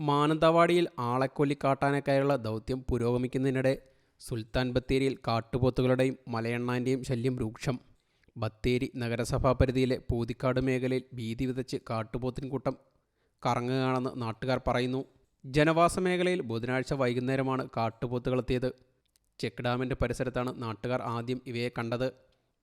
മാനന്തവാടിയിൽ ആളെക്കൊല്ലിക്കാട്ടാനൊക്കെയുള്ള ദൗത്യം പുരോഗമിക്കുന്നതിനിടെ സുൽത്താൻ ബത്തേരിയിൽ കാട്ടുപോത്തുകളുടെയും മലയണ്ണാന്റെയും ശല്യം രൂക്ഷം. ബത്തേരി നഗരസഭാ പരിധിയിലെ പൂതിക്കാട് മേഖലയിൽ ഭീതി വിതച്ച് കാട്ടുപോത്തിൻ കൂട്ടം കറങ്ങുകയാണെന്ന് നാട്ടുകാർ പറയുന്നു. ജനവാസ മേഖലയിൽ ബുധനാഴ്ച വൈകുന്നേരമാണ് കാട്ടുപോത്തുകളെത്തിയത്. ചെക്ക് ഡാമിന്റെ പരിസരത്താണ് നാട്ടുകാർ ആദ്യം ഇവയെ കണ്ടത്.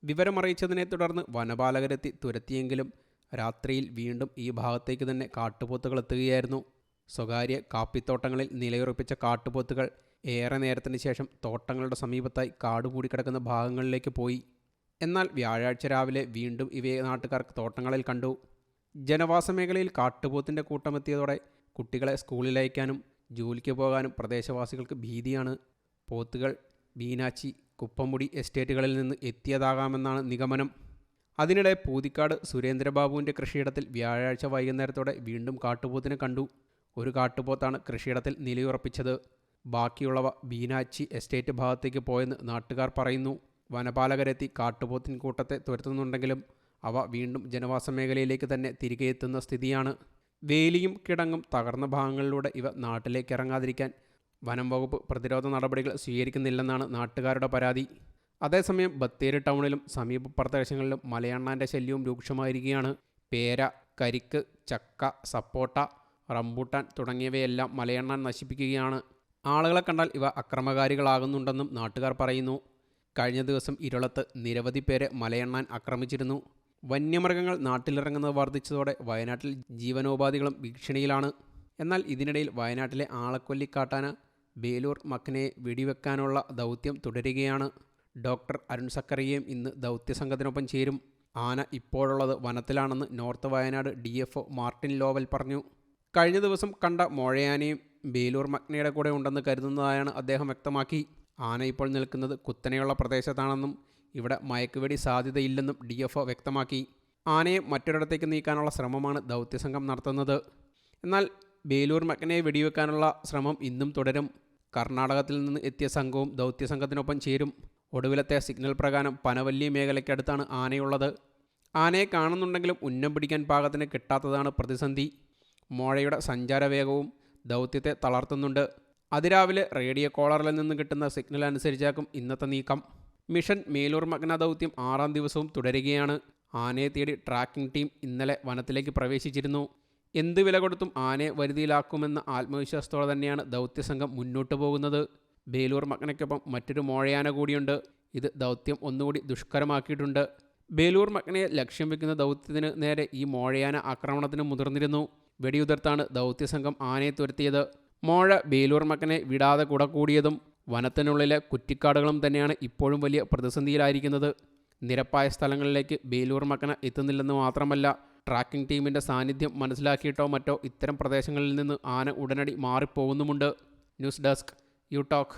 വിവരമറിയിച്ചതിനെ തുടർന്ന് വനപാലകരെത്തി തുരത്തിയെങ്കിലും രാത്രിയിൽ വീണ്ടും ഈ ഭാഗത്തേക്ക് തന്നെ കാട്ടുപോത്തുകൾ എത്തുകയായിരുന്നു. സ്വകാര്യ കാപ്പിത്തോട്ടങ്ങളിൽ നിലയുറപ്പിച്ച കാട്ടുപോത്തുകൾ ഏറെ നേരത്തിന് ശേഷം തോട്ടങ്ങളുടെ സമീപത്തായി കാട് മൂടിക്കിടക്കുന്ന ഭാഗങ്ങളിലേക്ക് പോയി. എന്നാൽ വ്യാഴാഴ്ച രാവിലെ വീണ്ടും ഇവയെ നാട്ടുകാർ തോട്ടങ്ങളിൽ കണ്ടു. ജനവാസ മേഖലയിൽ കാട്ടുപോത്തിന്റെ കൂട്ടമെത്തിയതോടെ കുട്ടികളെ സ്കൂളിൽ അയക്കാനും ജോലിക്ക് പോകാനും പ്രദേശവാസികൾക്ക് ഭീതിയാണ്. പോത്തുകൾ ബീനാച്ചി കുപ്പമുടി എസ്റ്റേറ്റുകളിൽ നിന്ന് എത്തിയതാകാമെന്നാണ് നിഗമനം. അതിനിടെ പൂതിക്കാട് സുരേന്ദ്രബാബുവിന്റെ കൃഷിയിടത്തിൽ വ്യാഴാഴ്ച വൈകുന്നേരത്തോടെ വീണ്ടും കാട്ടുപോത്തിനെ കണ്ടു. ഒരു കാട്ടുപോത്താണ് കൃഷിയിടത്തിൽ നിലയുറപ്പിച്ചത്. ബാക്കിയുള്ളവ ബീനാച്ചി എസ്റ്റേറ്റ് ഭാഗത്തേക്ക് പോയെന്ന് നാട്ടുകാർ പറയുന്നു. വനപാലകരെത്തി കാട്ടുപോത്തിൻ കൂട്ടത്തെ തുരത്തുന്നുണ്ടെങ്കിലും അവ വീണ്ടും ജനവാസ മേഖലയിലേക്ക് തന്നെ തിരികെ എത്തുന്ന സ്ഥിതിയാണ്. വേലിയും കിടങ്ങും തകർന്ന ഭാഗങ്ങളിലൂടെ ഇവ നാട്ടിലേക്ക് ഇറങ്ങാതിരിക്കാൻ വനം വകുപ്പ് പ്രതിരോധ നടപടികൾ സ്വീകരിക്കുന്നില്ലെന്നാണ് നാട്ടുകാരുടെ പരാതി. അതേസമയം ബത്തേരി ടൗണിലും സമീപ പ്രദേശങ്ങളിലും മലയണ്ണാന്റെ ശല്യവും രൂക്ഷമായിരിക്കുകയാണ്. പേര കരിക്ക് ചക്ക സപ്പോട്ട റംബൂട്ടാൻ തുടങ്ങിയവയെല്ലാം മലയണ്ണാൻ നശിപ്പിക്കുകയാണ്. ആളുകളെ കണ്ടാൽ ഇവ അക്രമകാരികളാകുന്നുണ്ടെന്നും നാട്ടുകാർ പറയുന്നു. കഴിഞ്ഞ ദിവസം ഇരുളത്ത് നിരവധി പേരെ മലയണ്ണാൻ ആക്രമിച്ചിരുന്നു. വന്യമൃഗങ്ങൾ നാട്ടിലിറങ്ങുന്നത് വർദ്ധിച്ചതോടെ വയനാട്ടിൽ ജീവനോപാധികളും ഭീഷണിയിലാണ്. എന്നാൽ ഇതിനിടയിൽ വയനാട്ടിലെ ആളക്കൊല്ലിക്കാട്ടാന ബേലൂർ മക്കനെ വെടിവെക്കാനുള്ള ദൗത്യം തുടരുകയാണ്. ഡോക്ടർ അരുൺ സക്കറിയയും ഇന്ന് ദൗത്യസംഘത്തിനൊപ്പം ചേരും. ആന ഇപ്പോഴുള്ളത് വനത്തിലാണെന്ന് north Wayanad D Martin Lowell പറഞ്ഞു. കഴിഞ്ഞ ദിവസം കണ്ട മോഴയാനയും ബേലൂർ മഗ്നയുടെ കൂടെ ഉണ്ടെന്ന് കരുതുന്നതായാണ് അദ്ദേഹം വ്യക്തമാക്കി. ആന ഇപ്പോൾ നിൽക്കുന്നത് കുത്തനെയുള്ള പ്രദേശത്താണെന്നും ഇവിടെ മയക്കുവെടി സാധ്യതയില്ലെന്നും ഡി എഫ് വ്യക്തമാക്കി. ആനയെ മറ്റൊരിടത്തേക്ക് നീക്കാനുള്ള ശ്രമമാണ് ദൗത്യസംഘം നടത്തുന്നത്. എന്നാൽ ബേലൂർ മഗ്നയെ വെടിവെക്കാനുള്ള ശ്രമം ഇന്നും തുടരും. കർണാടകത്തിൽ നിന്ന് എത്തിയ സംഘവും ദൗത്യസംഘത്തിനൊപ്പം ചേരും. ഒടുവിലത്തെ സിഗ്നൽ പ്രകാരം പനവല്ലി മേഖലയ്ക്കടുത്താണ് ആനയുള്ളത്. ആനയെ കാണുന്നുണ്ടെങ്കിലും ഉന്നം പിടിക്കാൻ പാകത്തിന് കിട്ടാത്തതാണ് പ്രതിസന്ധി. മോഴയുടെ സഞ്ചാരവേഗവും ദൗത്യത്തെ തളർത്തുന്നുണ്ട്. അതിരാവിലെ റേഡിയോ കോളറിൽ നിന്ന് കിട്ടുന്ന സിഗ്നൽ അനുസരിച്ചാക്കും ഇന്നത്തെ നീക്കം. മിഷൻ മേലൂർ മഗ്ന ദൗത്യം ആറാം ദിവസവും തുടരുകയാണ്. ആനയെ തേടി ട്രാക്കിംഗ് ടീം ഇന്നലെ വനത്തിലേക്ക് പ്രവേശിച്ചിരുന്നു. എന്ത് വില കൊടുത്തും ആനയെ വരുതിയിലാക്കുമെന്ന ആത്മവിശ്വാസത്തോടെ തന്നെയാണ് ദൗത്യസംഘം മുന്നോട്ട് പോകുന്നത്. ബേലൂർ മഗ്നയ്ക്കൊപ്പം മറ്റൊരു മോഴയാന കൂടിയുണ്ട്. ഇത് ദൗത്യം ഒന്നുകൂടി ദുഷ്കരമാക്കിയിട്ടുണ്ട്. ബേലൂർ മഗ്നയെ ലക്ഷ്യം വെക്കുന്ന ദൗത്യത്തിന് നേരെ ഈ മോഴയാന ആക്രമണത്തിന് മുതിർന്നിരുന്നു. വെടിയുതിർത്താണ് ദൗത്യസംഘം ആനയെ തുരത്തിയത്. മോഴ ബേലൂർ മക്കനെ വിടാതെ കുടകൂടിയതും വനത്തിനുള്ളിലെ കുറ്റിക്കാടുകളും തന്നെയാണ് ഇപ്പോഴും വലിയ പ്രതിസന്ധിയിലായിരിക്കുന്നത്. നിരപ്പായ സ്ഥലങ്ങളിലേക്ക് ബേലൂർ മക്കന എത്തുന്നില്ലെന്ന് മാത്രമല്ല ട്രാക്കിംഗ് ടീമിന്റെ സാന്നിധ്യം മനസ്സിലാക്കിയിട്ടോ മറ്റോ ഇത്തരം പ്രദേശങ്ങളിൽ നിന്ന് ആന ഉടനടി മാറിപ്പോകുന്നുമുണ്ട്. News desk you talk.